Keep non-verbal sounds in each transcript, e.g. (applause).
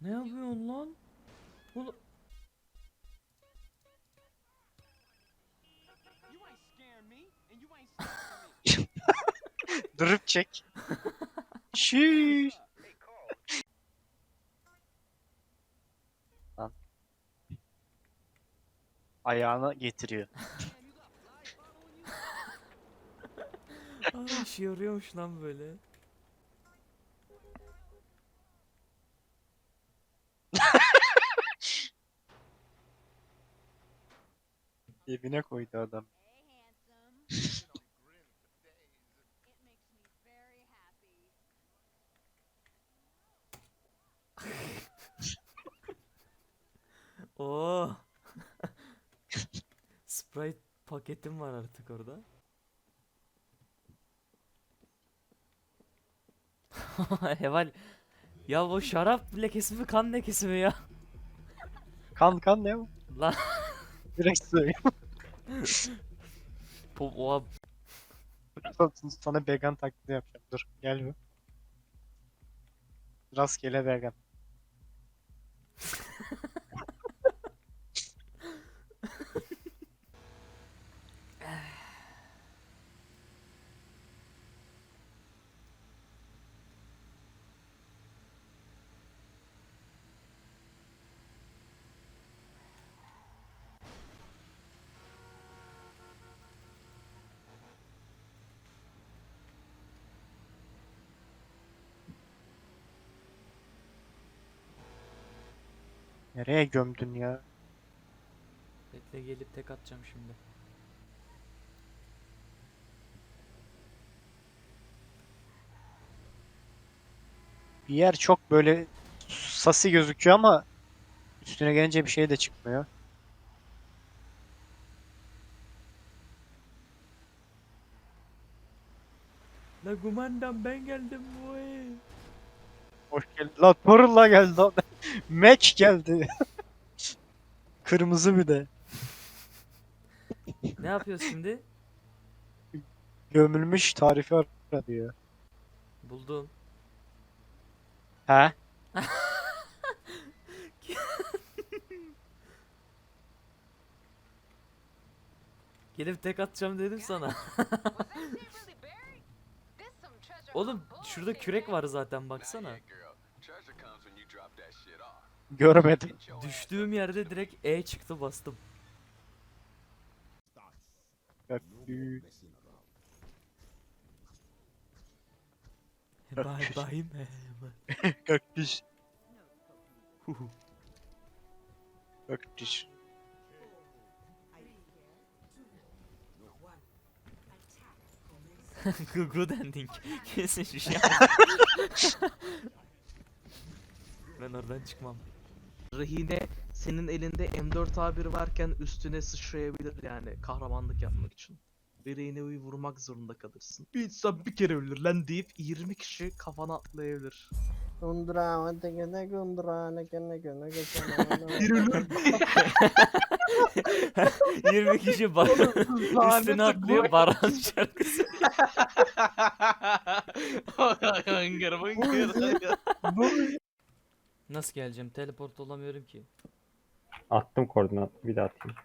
Ne yapıyorsun lan? Oğlum. (laughs) Durup çek. Şiş. Lan. Ayağına getiriyor. (laughs) Aa, işe yarıyormuş lan böyle. Cebine koydu adam. (laughs) Oo. (laughs) Sprite paketim var artık orada. (laughs) Heval. Ya bu şarap lekesi mi kan lekesi mi ya? Kan kan ne bu? Lan Direkt söyleyeyim. (laughs) bu oha Sana vegan taklidi yapacağım. Dur gel bir. Rastgele vegan. (laughs) Nereye gömdün ya? Bekle gelip tek atacağım şimdi. Bir yer çok böyle sasi gözüküyor ama üstüne gelince bir şey de çıkmıyor. La kumandan ben geldim bu. Hoş geldin. La Torun'la geldi. lan. (laughs) Mac geldi. (laughs) Kırmızı bir de. Ne yapıyoruz şimdi? Gömülmüş tarifi arıyor. Buldum. He? (laughs) Gelip tek atacağım dedim sana. Oğlum şurada kürek var zaten baksana. Görmedim. Düştüğüm yerde direkt E çıktı bastım. Köprü. Bye bye man. (laughs) Good- ending. Kesin şu şey. (laughs) ben oradan çıkmam. Rehine senin elinde M4A1 varken üstüne sıçrayabilir yani kahramanlık yapmak için. Ve Rehine'yi vurmak zorunda kalırsın. Bir insan bir kere ölür lan deyip 20 kişi kafana atlayabilir. Kundura, tekene kundura, nekene kene kesene. (laughs) Bir ölür. 20 (laughs) kişi bar üstüne atlıyor Baran şarkısı. Hıngır (laughs) mıngır. Nasıl geleceğim? Teleport olamıyorum ki. Attım koordinat. Bir daha atayım.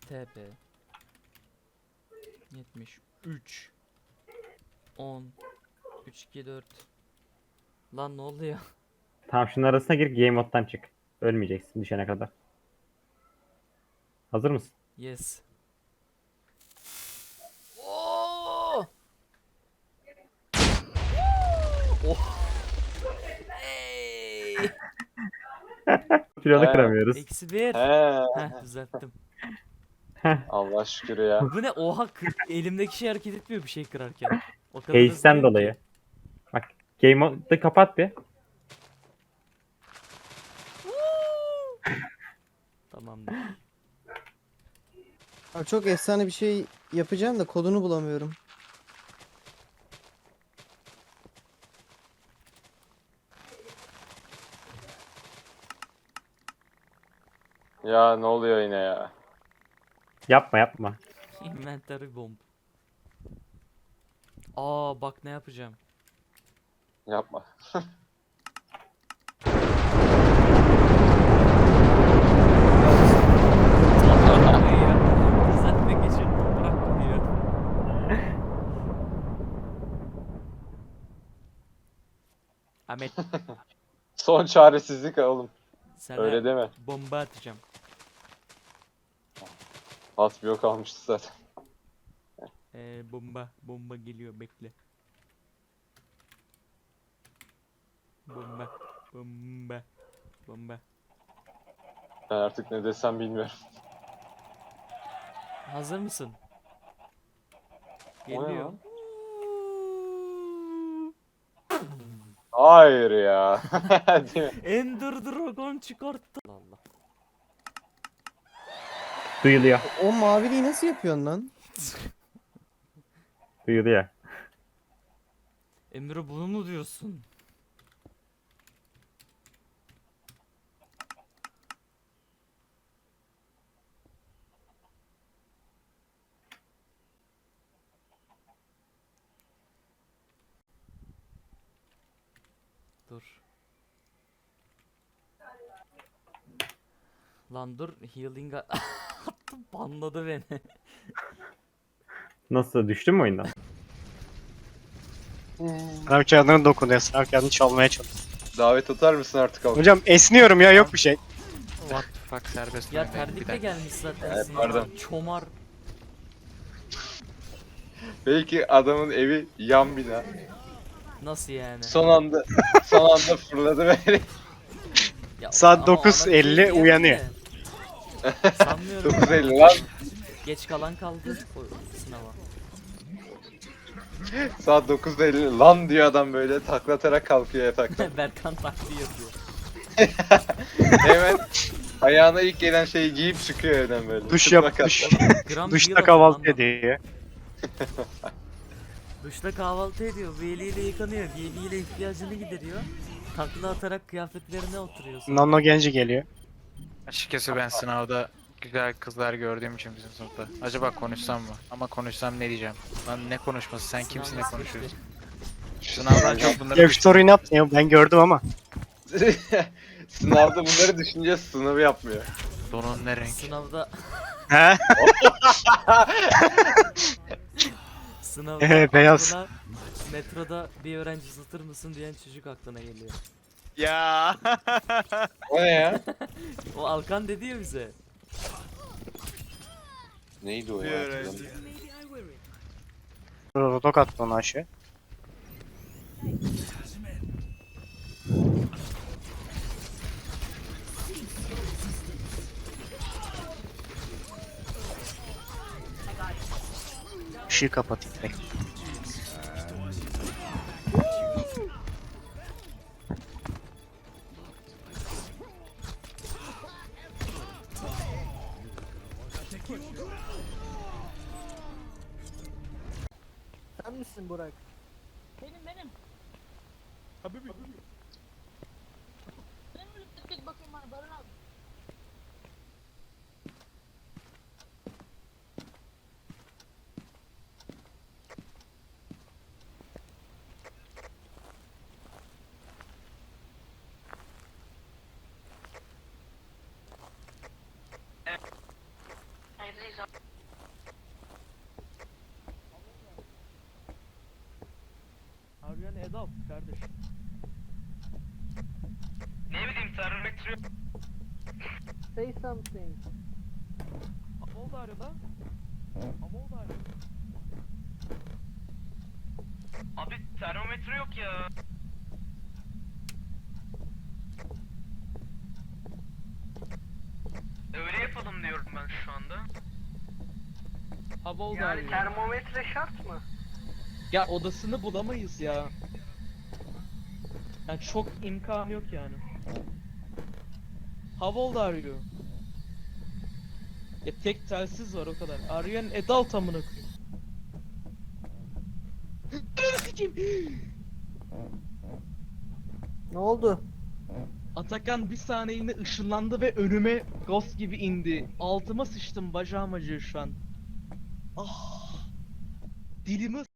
TP 73 10 3 2 4 Lan ne oldu ya? Tamam şunun arasına gir game moddan çık. Ölmeyeceksin düşene kadar. Hazır mısın? Yes. Oo! Oh! Hey! (laughs) Planı kıramıyoruz. Eksi bir. He, Heh düzelttim. Allah şükür ya. Bu ne? Oha kır- elimdeki şey hareket etmiyor bir şey kırarken. O kadar dolayı. Bak game modda kapat bir. (laughs) Tamamdır. Abi çok efsane bir şey yapacağım da kodunu bulamıyorum. Ya ne oluyor yine ya? Yapma yapma. Inventory bomb. Aa bak ne yapacağım. Yapma. Ahmet. (laughs) Son çaresizlik oğlum. Sana Öyle deme. Bomba atacağım. Hat yok almıştı zaten. Ee, bomba bomba geliyor bekle. Bomba bomba bomba. Ben artık ne desem bilmiyorum. Hazır mısın? O ne Geliyor. lan? Hayır ya. (laughs) Değil mi? Ender Dragon çıkarttı. Allah Allah. Duyuluyor. O maviliği nasıl yapıyorsun lan? Duyuluyor. Emre bunu mu diyorsun? Dur. Lan dur healing (laughs) (laughs) banladı beni. Nasıl düştün mü oyundan? Sınav kağıdına dokunuyor. Sınav kağıdını çalmaya çalışıyor. Davet atar mısın artık al? Hocam esniyorum ya yok bir şey. What the fuck serbest Ya oyun benim, bir terlikle dakika. gelmiş zaten Evet, Sinan. pardon. Çomar. Belki adamın evi yan bina. Nasıl yani? Son anda son anda fırladı böyle. Ya, Saat ama o 9.50 adam şey uyanıyor. (laughs) Sanmıyorum. 9.50 lan. Geç kalan kaldı o sınava. Saat 9.50 lan diyor adam böyle taklatarak kalkıyor yataktan. (laughs) Berkan taktiği yapıyor. (laughs) Hemen ayağına ilk gelen şeyi giyip çıkıyor evden böyle. Duş Çıplak yap, duş. atla. Gram Duşta kahvaltı bak. Duşta kahvaltı ediyor. Bu eliyle yıkanıyor. Bir eliyle ihtiyacını gideriyor. Takla atarak kıyafetlerine oturuyor. sonra. Nano genci geliyor. Açıkçası ben sınavda güzel kızlar gördüğüm için bizim sınıfta. Acaba konuşsam mı? Ama konuşsam ne diyeceğim? Lan ne konuşması? Sen kimsin ne Sınav konuşuyorsun? Sınavdan çok bunları Ya şu soruyu ne yaptın ya ben gördüm ama. (laughs) Sınavda bunları düşünce sınavı yapmıyor. Donun ne renk? Sınavda He? (laughs) sınavda Ee, beyaz. aklına metroda bir öğrenci satır mısın diyen çocuk aklına geliyor. Ya. O ne ya? (laughs) O Alkan dedi ya bize. Neydi o ya? Rodok attı onu aşağı. Işığı kapatayım. bekle. Sen misin Burak? Benim benim. Benim bir bakayım bana Barın abi. Aryan Edal kardeş. Say something. Ne oldu arada? Ama oldu arada. Abi termometre yok ya. Öyle yapalım diyorum ben şu anda. Hava oldu Yani abi. termometre şart mı? Ya odasını bulamayız ya. Yani çok imkan yok yani. Hava oldu arıyor. Ya tek telsiz var o kadar. Arayan adult amına koyayım. Ne oldu? Atakan bir saniyeliğine ışınlandı ve önüme ghost gibi indi. Altıma sıçtım bacağım acıyor şu an. Ah. Dilimi